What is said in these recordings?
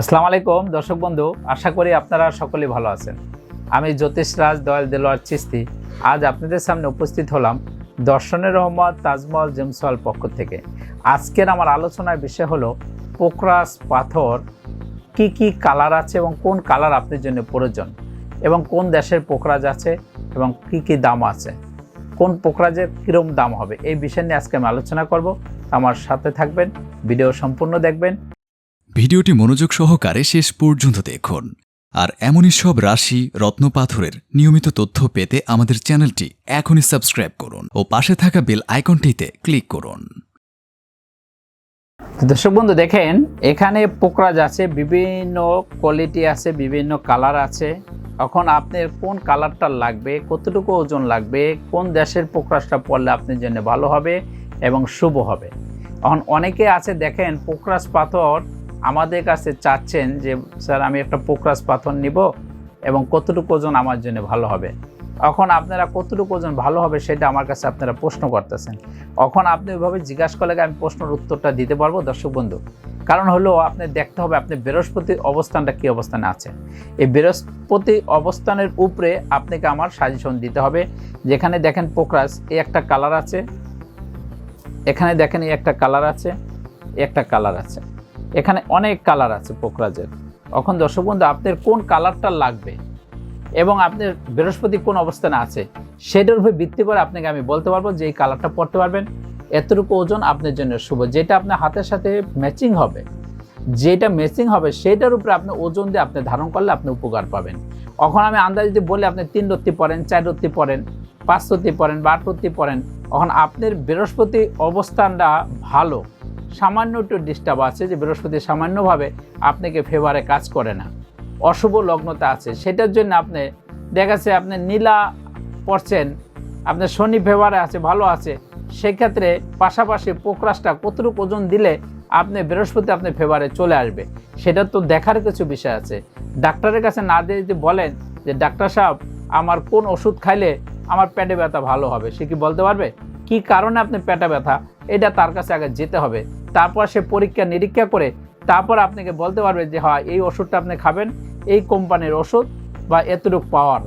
আসসালামু আলাইকুম, দর্শক বন্ধু, আশা করি আপনারা সকলেই ভালো আছেন। আমি জ্যোতিষ রাজ দয়াল দেলোয়ার চিস্তি আজ আপনাদের সামনে উপস্থিত হলাম দর্শনের রহমত তাজমহল জেমসল পক্ষ থেকে। আজকের আমার আলোচনার বিষয় হলো পোকরাস পাথর কি কি কালার আছে এবং কোন কালার আপনার জন্য প্রয়োজন এবং কোন দেশের পোকরাজ আছে এবং কি কি দাম আছে, কোন পোকরাজের কীরকম দাম হবে, এই বিষয় নিয়ে আজকে আমি আলোচনা করব। আমার সাথে থাকবেন, ভিডিও সম্পূর্ণ দেখবেন ভিডিওটি মনোযোগ সহকারে শেষ পর্যন্ত দেখুন। আর এমনই সব রাশি রত্নপাথরের নিয়মিত তথ্য পেতে আমাদের চ্যানেলটি এখনই সাবস্ক্রাইব করুন ও পাশে থাকা বেল আইকনটিতে ক্লিক করুন। দর্শক বন্ধু, দেখেন, এখানে পোকরাজ আছে, বিভিন্ন কোয়ালিটি আছে, বিভিন্ন কালার আছে। এখন আপনার কোন কালারটা লাগবে, কতটুকু ওজন লাগবে, কোন দেশের পোকরাজটা পড়লে আপনার জন্য ভালো হবে এবং শুভ হবে। এখন অনেকে আছে, দেখেন, পোকরাজ পাথর আমাদের কাছে চাচ্ছেন যে, স্যার, আমি একটা পোকরাজ পাথর নিব এবং কতটুকু ওজন আমার জন্য ভালো হবে? এখন আপনারা কতটুকু ওজন ভালো হবে সেটা আমার কাছে আপনারা প্রশ্ন করতেছেন। এখন আপনি ওইভাবে জিজ্ঞাসা করলে আমি প্রশ্নের উত্তরটা দিতে পারব, দর্শক বন্ধু। কারণ হলো, আপনি দেখতে হবে আপনি বৃহস্পতির অবস্থানটা কী অবস্থানে আছে। এই বৃহস্পতি অবস্থানের উপরে আপনাকে আমার সাজেশন দিতে হবে। যেখানে দেখেন পোকরাজ এই একটা কালার আছে। এখানে দেখেন এই একটা কালার আছে একটা কালার আছে। এখানে অনেক কালার আছে পোকরাজের এখন দর্শক বন্ধু আপনার কোন কালারটা লাগবে এবং আপনার বৃহস্পতি কোন অবস্থানে আছে, সেটার উপরে ভিত্তি করে আপনাকে আমি বলতে পারব যে এই কালারটা পড়তে পারবেন। এতটুকু ওজন আপনার জন্য শুভ। যেটা আপনার হাতের সাথে ম্যাচিং হবে, যেটা ম্যাচিং হবে, সেটার উপরে আপনি ওজন দিয়ে আপনি ধারণ করলে আপনি উপকার পাবেন। এখন আমি আন্দাজ যদি বলি, আপনি তিন রত্তি পড়েন চার রত্তি পড়েন পাঁচ রত্তি পড়েন বা আট রত্তি পড়েন এখন আপনার বৃহস্পতি অবস্থানটা ভালো সামান্য একটু ডিস্টার্ব আছে যে বৃহস্পতি সামান্যভাবে আপনাকে ফেভারে কাজ করে না। অশুভ লগ্নতা আছে, সেটার জন্য আপনি দেখাচ্ছে আপনি নীলা পড়ছেন আপনার শনি ফেভারে আছে, ভালো আছে, সেক্ষেত্রে পাশাপাশি পোকরাসটা কতটুকু ওজন দিলে আপনি বৃহস্পতি আপনি ফেভারে চলে আসবে, সেটা তো দেখার কিছু বিষয় আছে। ডাক্তারের কাছে না দিয়ে যদি বলেন যে, ডাক্তার সাহেব, আমার কোন ওষুধ খাইলে আমার পেটে ব্যথা ভালো হবে? সে কি বলতে পারবে? কি কারণে আপনি পেটে ব্যথা? এটা তার কাছে আগে যেতে হবে। তারপর সে পরীক্ষা নিরীক্ষা করে তারপর আপনাকে বলতে পারবে যে হ্যাঁ এই ওষুধটা আপনি খাবেন, এই কোম্পানির ওষুধ বা এতটুকু পাওয়ার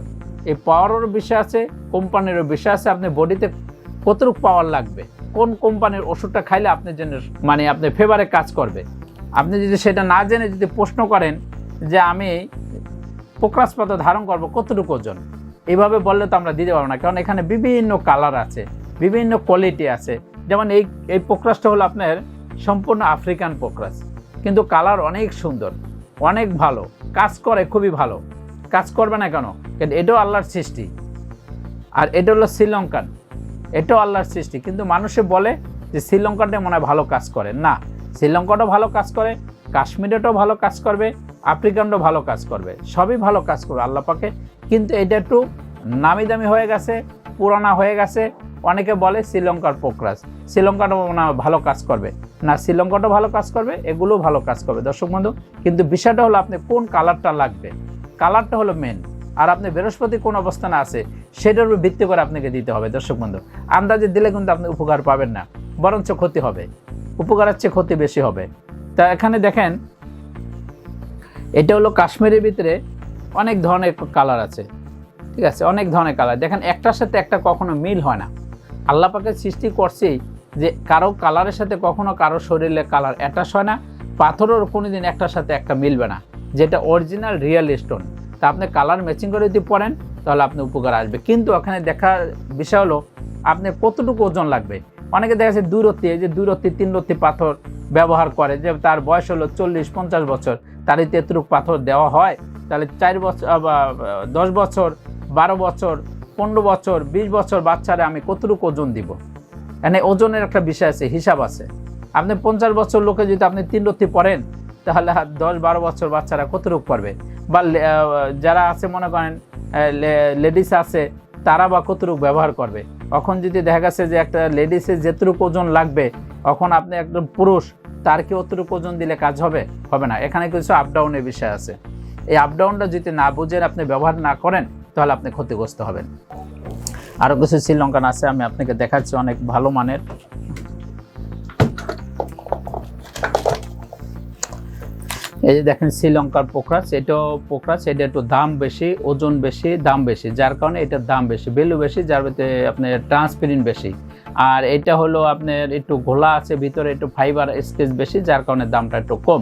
এই পাওয়ারেরও বিষয় আছে কোম্পানিরও বিষয় আছে, আপনি বডিতে কতটুকু পাওয়ার লাগবে? কোন কোম্পানির ওষুধটা খাইলে আপনার জন্য মানে আপনার ফেভারে কাজ করবে? আপনি যদি সেটা না জেনে যদি প্রশ্ন করেন যে, আমি পোকরাস পাতা ধারণ করব কতটুকু ওজন? এইভাবে বললে তো আমরা দিতে পারব না, কারণ এখানে বিভিন্ন কালার আছে, বিভিন্ন কোয়ালিটি আছে। যেমন এই এই পোকরাসটা হলো আপনার সম্পূর্ণ আফ্রিকান পোকরাস। কিন্তু কালার অনেক সুন্দর, অনেক ভালো, কাজ করে খুবই ভালো। কাজ করবে না কেন? কিন্তু এটাও আল্লাহর সৃষ্টি। আর এটা হলো শ্রীলঙ্কান। এটাও আল্লাহর সৃষ্টি। কিন্তু মানুষে বলে যে শ্রীলঙ্কাটা মনে হয় ভালো কাজ করে। না শ্রীলঙ্কাটাও ভালো কাজ করে কাশ্মীরেটাও ভালো কাজ করবে আফ্রিকানটাও ভালো কাজ করবে। সবই ভালো কাজ করবে আল্লাহ পাকে। কিন্তু এটা একটু নামি দামি হয়ে গেছে পুরানা হয়ে গেছে। অনেকে বলে শ্রীলঙ্কার পোকরাস শ্রীলঙ্কাটা হয় ভালো কাজ করবে। না, শ্রীলঙ্কাটাও ভালো কাজ করবে, এগুলোও ভালো কাজ করবে। দর্শক বন্ধু, কিন্তু বিষয়টা হলো আপনি কোন কালারটা লাগবে? কালারটা হলো মেন আর আপনি বৃহস্পতি কোন অবস্থানে আছে, সেটার উপর ভিত্তি করে আপনাকে দিতে হবে, দর্শক বন্ধু। আন্দাজে দিলে কিন্তু আপনি উপকার পাবেন না, বরঞ্চ ক্ষতি হবে। উপকারের চেয়ে ক্ষতি বেশি হবে। তা এখানে দেখেন, এটা হলো কাশ্মীরের ভিতরে অনেক ধরনের কালার আছে। ঠিক আছে, অনেক ধরনের কালার দেখেন, একটার সাথে একটা কখনো মিল হয় না। আল্লাহ পাকে সৃষ্টি করছেই যে কারও কালারের সাথে কখনো কারও শরীরে কালার অ্যাটাচ হয় না পাথরের কোনো দিন একটার সাথে একটা মিলবে না, যেটা অরিজিনাল রিয়েল স্টোন তা আপনি কালার ম্যাচিং করে যদি পড়েন তাহলে আপনি উপকার আসবে। কিন্তু ওখানে দেখার বিষয় হলো, আপনি কতটুকু ওজন লাগবে? অনেকে দেখা যাচ্ছে দুই রত্তি, এই যে দুই রত্তি, তিন রত্তি পাথর ব্যবহার করে, যে তার বয়স হলো চল্লিশ, পঞ্চাশ বছর তার এই তেতরুক পাথর দেওয়া হয়, তাহলে চার বছর বা দশ বছর বারো বছর, পনেরো বছর, বিশ বছর বাচ্চারে আমি কতটুকু ওজন দিব? এখানে ওজনের একটা বিষয় আছে, হিসাব আছে। আপনি পঞ্চাশ বছর লোকে যদি আপনি তিন রত্তি পড়েন তাহলে দশ বারো বছর বাচ্চারা কতটুকু পড়বে বা যারা আছে মনে করেন লেডিস আছে, তারা বা কতটুকু ব্যবহার করবে? তখন যদি দেখা গেছে যে একটা লেডিসের যেটুকু ওজন লাগবে তখন আপনি একজন পুরুষ, তার কি অতটুকু ওজন দিলে কাজ হবে? হবে না। এখানে কিছু আপডাউনের বিষয় আছে। এই আপডাউনটা যদি না বুঝেন, আপনি ব্যবহার না করেন তাহলে আপনি ক্ষতিগ্রস্ত হবেন। আরও কিছু শ্রীলঙ্কান আছে, আমি আপনাকে দেখাচ্ছি অনেক ভালো মানের। এই যে দেখেন শ্রীলঙ্কার পোকরাজ এটাও পোকরাজ এটা একটু দাম বেশি, ওজন বেশি, দাম বেশি, যার কারণে এটার দাম বেশি ভ্যালু বেশি, যার ভিতরে আপনার ট্রান্সপারেন্ট বেশি। আর এটা হলো আপনার একটু ঘোলা আছে, ভিতরে একটু ফাইবার স্পেস বেশি, যার কারণে দামটা একটু কম।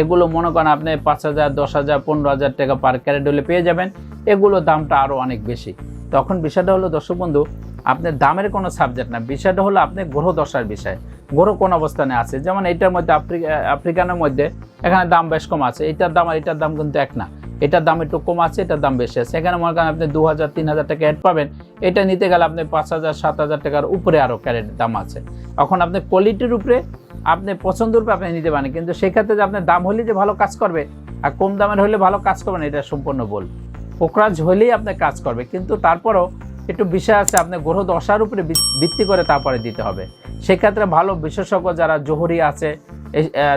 এগুলো মনে করেন আপনি পাঁচ হাজার, দশ হাজার, পনেরো হাজার টাকা পার ক্যারেট হলে পেয়ে যাবেন। এগুলো দামটা আরও অনেক বেশি। তখন বিষয়টা হলো, দর্শক বন্ধু, আপনার দামের কোনো সাবজেক্ট না। বিষয়টা হলো, আপনি গ্রহ দশার বিষয়। গ্রহ কোন অবস্থানে আছে? যেমন এটার মধ্যে আফ্রিকা আফ্রিকানের মধ্যে এখানে দাম বেশ কম আছে। এটার দাম আর এটার দাম কিন্তু এক না। এটার দাম একটু কম আছে, এটার দাম বেশি আছে। এখানে মনে করেন আপনি দু হাজার তিন হাজার টাকা অ্যাড পাবেন। এটা নিতে গেলে আপনি পাঁচ হাজার সাত হাজার টাকার উপরে আরও ক্যারেট দাম আছে। এখন আপনি কোয়ালিটির উপরে আপনি পছন্দের উপরে আপনি নিতে পারেন। কিন্তু সেক্ষেত্রে যে আপনার দাম হলে যে ভালো কাজ করবে, আর কম দামের হলে ভালো কাজ করবে না, এটা সম্পূর্ণ বল পোকরাজ হলেই আপনার কাজ করবে, কিন্তু তারপরও একটু বিষয় আছে, আপনি গ্রহ দশার উপরে ভিত- ভিত্তি করে তারপরে দিতে হবে। সেক্ষেত্রে ভালো বিশেষজ্ঞ যারা জোহরি আছে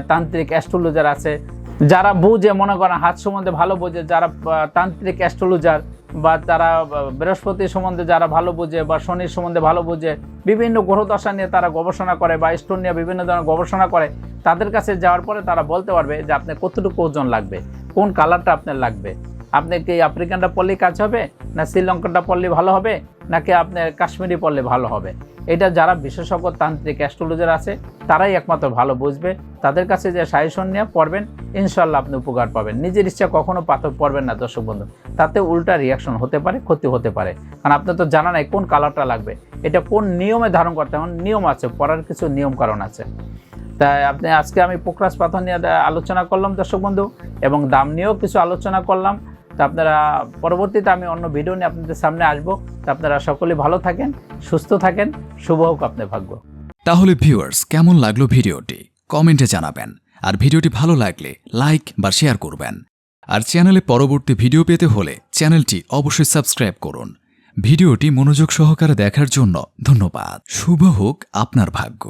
তান্ত্রিক অ্যাস্ট্রোলজার আছে, যারা বুঝে, মনে করেন হাত সম্বন্ধে ভালো বোঝে, যারা তান্ত্রিক অ্যাস্ট্রোলজার বা তারা বৃহস্পতি সম্বন্ধে যারা ভালো বোঝে বা শনির সম্বন্ধে ভালো বোঝে, বিভিন্ন গ্রহ দশা নিয়ে তারা গবেষণা করে বা স্টোন নিয়ে বিভিন্ন ধরনের গবেষণা করে, তাদের কাছে যাওয়ার পরে তারা বলতে পারবে যে আপনার কতটুকু ওজন লাগবে? কোন কালারটা আপনার লাগবে? আপনি কি আফ্রিকানটা পড়লেই কাজ হবে? না শ্রীলঙ্কানটা পড়লে ভালো হবে? নাকি আপনার কাশ্মীরি পড়লে ভালো হবে? এটা যারা বিশেষজ্ঞ তান্ত্রিক অ্যাস্ট্রোলজার আছে, তারাই একমাত্র ভালো বুঝবে। তাদের কাছে যে সাজেশন নিয়ে পড়বেন ইনশাল্লাহ আপনি উপকার পাবেন। নিজের ইচ্ছা কখনো পাথর পড়বেন না, দর্শক বন্ধু। তাতে উল্টা রিয়াকশন হতে পারে, ক্ষতি হতে পারে। কারণ আপনার তো জানা নাই কোন কালারটা লাগবে। এটা কোন নিয়মে ধারণ করতে হবে নিয়ম আছে, পড়ার কিছু নিয়ম কারণ আছে। তাই আপনি আজকে আমি পোকরাজ পাথর নিয়ে আলোচনা করলাম, দর্শক বন্ধু, এবং দাম নিয়েও কিছু আলোচনা করলাম। তা আপনারা পরবর্তীতে আমি অন্য ভিডিও নিয়ে আপনাদের সামনে আসব। তা আপনারা সকলে ভালো থাকেন, সুস্থ থাকেন, শুভ হোক আপনার ভাগ্য। তাহলে ভিউয়ার্স কেমন লাগল ভিডিওটি কমেন্টে জানাবেন। আর ভিডিওটি ভালো লাগলে লাইক বা শেয়ার করবেন। আর চ্যানেলে পরবর্তী ভিডিও পেতে হলে চ্যানেলটি অবশ্যই সাবস্ক্রাইব করুন। ভিডিওটি মনোযোগ সহকারে দেখার জন্য ধন্যবাদ। শুভ হোক আপনার ভাগ্য।